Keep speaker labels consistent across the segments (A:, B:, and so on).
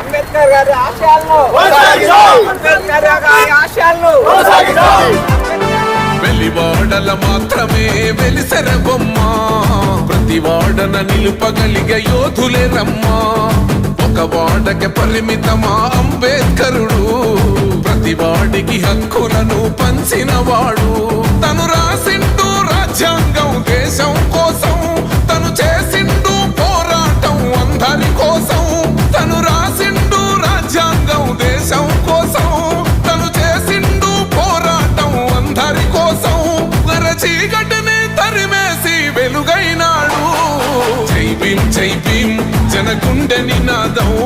A: అంబేద్కర్ గారి ఆశయాలను. అంబేద్కర్ గారి ఆశయాలను. వెలివాడల మాత్రమే వెలిసర బొమ్మ ప్రతివాడన నిలుపగలిగే యోధులే రమ్మ. ఒక వాడకి పరిమితమా అంబేద్కరుడు. ప్రతి వాడికి హక్కులను పంచిన వాడు తను రాసిండు రాజ్యాంగం దేశం కోసం తను చేసిండు పోరాటం అందరి కోసం. తను రాసిండు రాజ్యాంగం దేశం కోసం తను చేసిండు పోరాటం అందరి కోసం. చీకటిని తరిమేసి వెలుగైనాడు. జై భీం జై భీం జనగుండె నినాదం.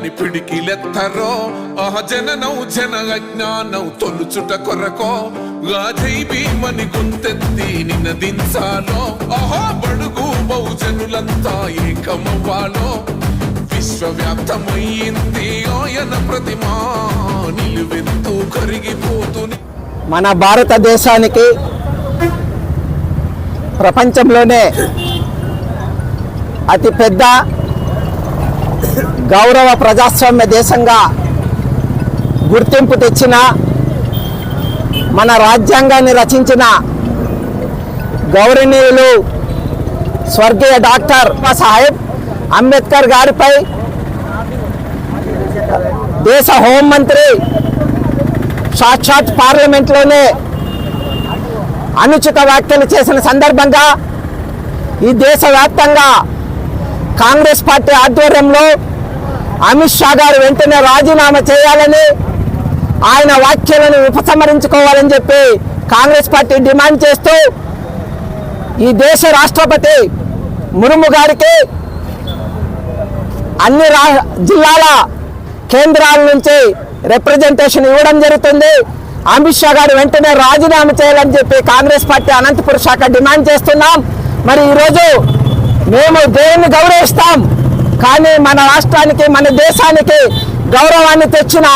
A: వర్ధిల్లాలని పిడికిలెత్తరో? ఆహ జననౌ జన అజ్ఞానం తొలుచుట కొరకో. గాజై భీమని గుంతెత్తి నినదించాలో ఆహా బడుగు బహుజనులంతా ఏకమవ్వాలో. విశ్వవ్యాప్తమయ్యింది ఆయన ప్రతిమా నిలువెత్తు కరిగిపోతుని
B: మన భారతదేశానికి ప్రపంచంలోనే అతిపెద్ద గౌరవ ప్రజాస్వామ్య దేశంగా గుర్తింపు తెచ్చిన మన రాజ్యాంగాన్ని రచించిన గౌరవనీయులు స్వర్గీయ డాక్టర్ సాహెబ్ అంబేద్కర్ గారిపై దేశ హోంమంత్రి సాక్షాత్ పార్లమెంట్లోనే అనుచిత వ్యాఖ్యలు చేసిన సందర్భంగా ఈ దేశవ్యాప్తంగా కాంగ్రెస్ పార్టీ ఆధ్వర్యంలో అమిత్ షా గారు వెంటనే రాజీనామా చేయాలని ఆయన వ్యాఖ్యలను ఉపసంహరించుకోవాలని చెప్పి కాంగ్రెస్ పార్టీ డిమాండ్ చేస్తూ ఈ దేశ రాష్ట్రపతి మురుము గారికి అన్ని రా జిల్లాల కేంద్రాల నుంచి రిప్రజెంటేషన్ ఇవ్వడం జరుగుతుంది. అమిత్ షా గారు వెంటనే రాజీనామా చేయాలని చెప్పి కాంగ్రెస్ పార్టీ అనంతపుర శాఖ డిమాండ్ చేస్తున్నాం. మరి ఈరోజు మేము దేవుని గౌరవిస్తాం? కానీ మన రాష్ట్రానికి మన దేశానికి గౌరవాన్ని తెచ్చిన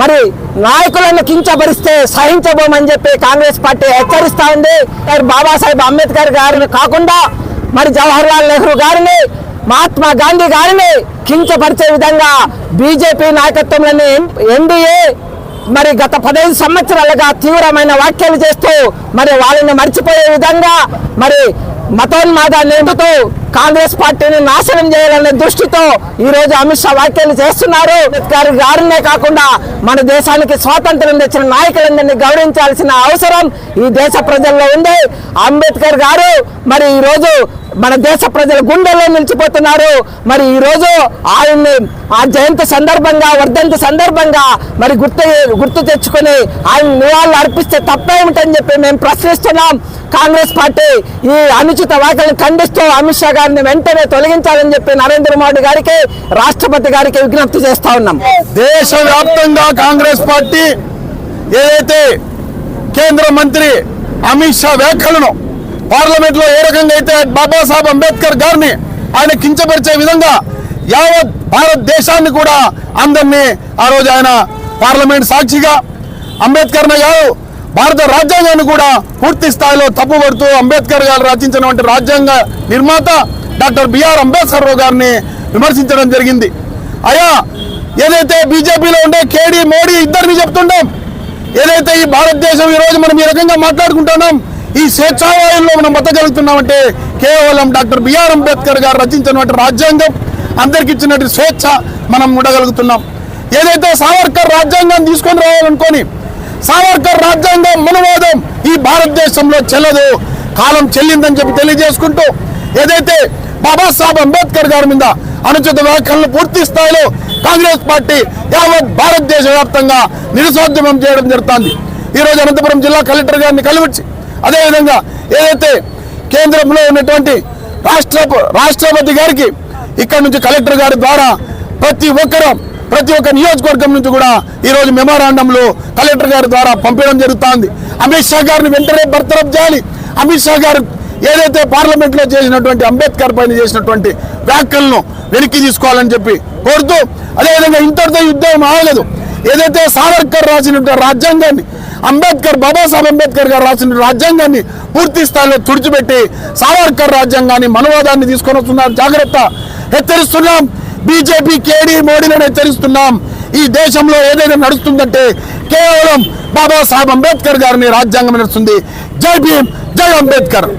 B: మరి నాయకులను కించపరిస్తే సహించబోమని చెప్పి కాంగ్రెస్ పార్టీ హెచ్చరిస్తా ఉంది. బాబాసాహెబ్ అంబేద్కర్ గారిని కాకుండా మరి జవహర్లాల్ నెహ్రూ గారిని మహాత్మా గాంధీ గారిని కించపరిచే విధంగా బీజేపీ నాయకత్వంలోని ఎన్డీఏ మరి గత పదహైదు సంవత్సరాలుగా తీవ్రమైన వ్యాఖ్యలు చేస్తూ మరి వాళ్ళని మర్చిపోయే విధంగా మరి మతోన్మాదాన్ని నేపుతూ కాంగ్రెస్ పార్టీని నాశనం చేయాలనే దృష్టితో ఈ రోజు అమిత్ షా వ్యాఖ్యలు చేస్తున్నారు. గారి గారినే కాకుండా మన దేశానికి స్వాతంత్రం తెచ్చిన నాయకులందరినీ గౌరవించాల్సిన అవసరం ఈ దేశ ప్రజల్లో ఉంది. అంబేద్కర్ గారు మరి ఈ రోజు మన దేశ ప్రజల గుండెల్లో నిలిచిపోతున్నారు. మరి ఈరోజు ఆయన్ని ఆ జయంతి సందర్భంగా వర్ధంతి సందర్భంగా మరి గుర్తు గుర్తు తెచ్చుకొని ఆయన నివాళులు అర్పిస్తే తప్పేమిటని చెప్పి మేము ప్రశ్నిస్తున్నాం. కాంగ్రెస్ పార్టీ ఈ అనుచిత వ్యాఖ్యలను ఖండిస్తూ అమిత్ షా గారిని వెంటనే తొలగించాలని చెప్పి నరేంద్ర మోడీ గారికి రాష్ట్రపతి గారికి విజ్ఞప్తి చేస్తా ఉన్నాం.
C: దేశవ్యాప్తంగా కాంగ్రెస్ పార్టీ ఏదైతే కేంద్ర మంత్రి అమిత్ షా వ్యాఖ్యలను పార్లమెంట్లో ఏ రకంగా అయితే బాబాసాహెబ్ అంబేద్కర్ గారిని ఆయన కించపరిచే విధంగా యావత్ భారతదేశాన్ని కూడా అందరినీ ఆ రోజు ఆయన పార్లమెంట్ సాక్షిగా అంబేద్కర్ కాదు భారత రాజ్యాంగాన్ని కూడా పూర్తి స్థాయిలో తప్పుపడుతూ అంబేద్కర్ గారు రచించినటువంటి రాజ్యాంగ నిర్మాత డాక్టర్ బిఆర్ అంబేద్కర్ రావు గారిని విమర్శించడం జరిగింది. అయ్యా ఏదైతే బీజేపీలో ఉండే కేడీ మోడీ ఇద్దరిని చెప్తుంటాం. ఏదైతే ఈ భారతదేశం ఈ రోజు మనం ఈ రకంగా మాట్లాడుకుంటున్నాం ఈ స్వేచ్ఛావాయుల్లో మనం బతకగలుగుతున్నామంటే కేవలం డాక్టర్ బిఆర్ అంబేద్కర్ గారు రచించినటువంటి రాజ్యాంగం. అందరికి ఇచ్చినటువంటి స్వేచ్ఛ మనం ఉండగలుగుతున్నాం. ఏదైతే సావర్కర్ రాజ్యాంగం తీసుకొని రావాలనుకొని సావర్కర్ రాజ్యాంగం మనవాదం ఈ భారతదేశంలో చెల్లదు. కాలం చెల్లిందని చెప్పి తెలియజేసుకుంటూ ఏదైతే బాబాసాహెబ్ అంబేద్కర్ గారి మీద అనుచిత వ్యాఖ్యలను పూర్తి స్థాయిలో కాంగ్రెస్ పార్టీ యావత్ భారతదేశ వ్యాప్తంగా నిరుసోద్యమం చేయడం జరుగుతుంది. ఈ రోజు అనంతపురం జిల్లా కలెక్టర్ గారిని కలివచ్చి అదేవిధంగా ఏదైతే కేంద్రంలో ఉన్నటువంటి రాష్ట్ర రాష్ట్రపతి గారికి ఇక్కడ నుంచి కలెక్టర్ గారి ద్వారా ప్రతి ఒక్కరూ ప్రతి ఒక్క నియోజకవర్గం నుంచి కూడా ఈ రోజు మెమోరాండంలో కలెక్టర్ గారి ద్వారా పంపించడం జరుగుతోంది. అమిత్ షా గారిని వెంటనే బర్తరఫ్ చేయాలి. అమిత్ షా గారు ఏదైతే పార్లమెంట్లో చేసినటువంటి అంబేద్కర్ పైన చేసినటువంటి వ్యాఖ్యలను వెనక్కి తీసుకోవాలని చెప్పి కోరుతూ అదేవిధంగా ఇంతటితో యుద్ధం ఆగలేదు. ఏదైతే సావర్కర్ రాసినటువంటి రాజ్యాంగాన్ని అంబేద్కర్ బాబాసాహెబ్ అంబేద్కర్ గారు రాసిన రాజ్యాంగాన్ని పూర్తి స్థాయిలో తుడిచిపెట్టి సావర్కర్ రాజ్యాంగాన్ని మనవాదాన్ని తీసుకొని వస్తున్నారు. జాగ్రత్త. హెచ్చరిస్తున్నాం. బీజేపీ కేడీ మోడీలను హెచ్చరిస్తున్నాం. ఈ దేశంలో ఏదైనా నడుస్తుందంటే కేవలం బాబాసాహెబ్ అంబేద్కర్ గారిని రాజ్యాంగం నడుస్తుంది. జై భీమ్ జై అంబేద్కర్.